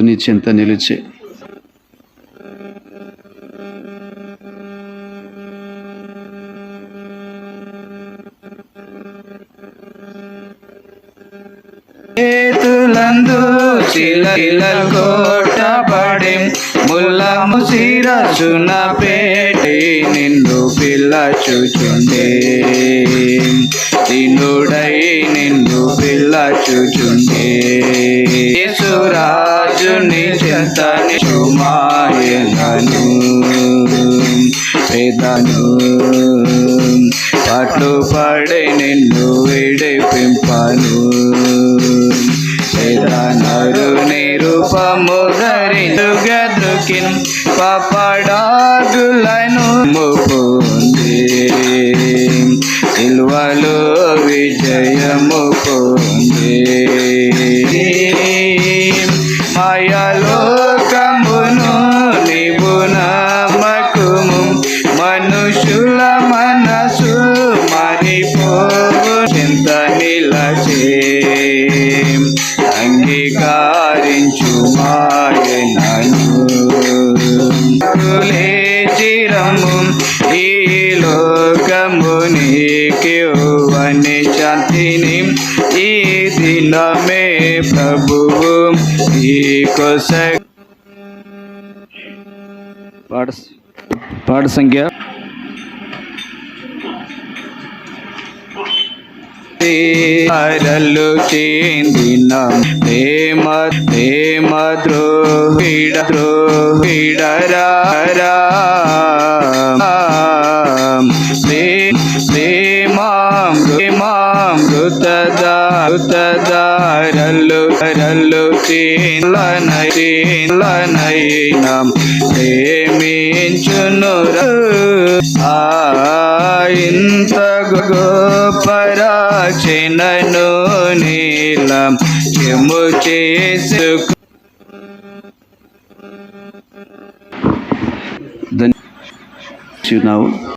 నీ చింత నిలిచే. చేతులందు కోట పడి ముల్లము శిరసున పేటి నిన్ను పిల్ల చూచుండే. దీనుడై నిన్ను పిల్ల చూచుండే. సురా యేసురాజుని చింతని సుమాయనను పేదను పట్టుపడి నిన్ను విడిపింపను. పేదనరు నిరూపము ధరించుగద్రుకిన్ పపడాగులను ముపుంది సిల్వలో విజయము పొంది. ఈ దినమే ప్రభువు ఈ కొస పాట పాట సంఖ్య. అరలు చెందిన ప్రేమ ప్రేమ ద్రోహిడ ద్రోహిడరా ప్రేమామృతదారలు రల్లు తీలనైనా ప్రేమించును ఆ ఇంత గోపరాచినను నీలం చెము చేసుకు ధన్యవాదాలు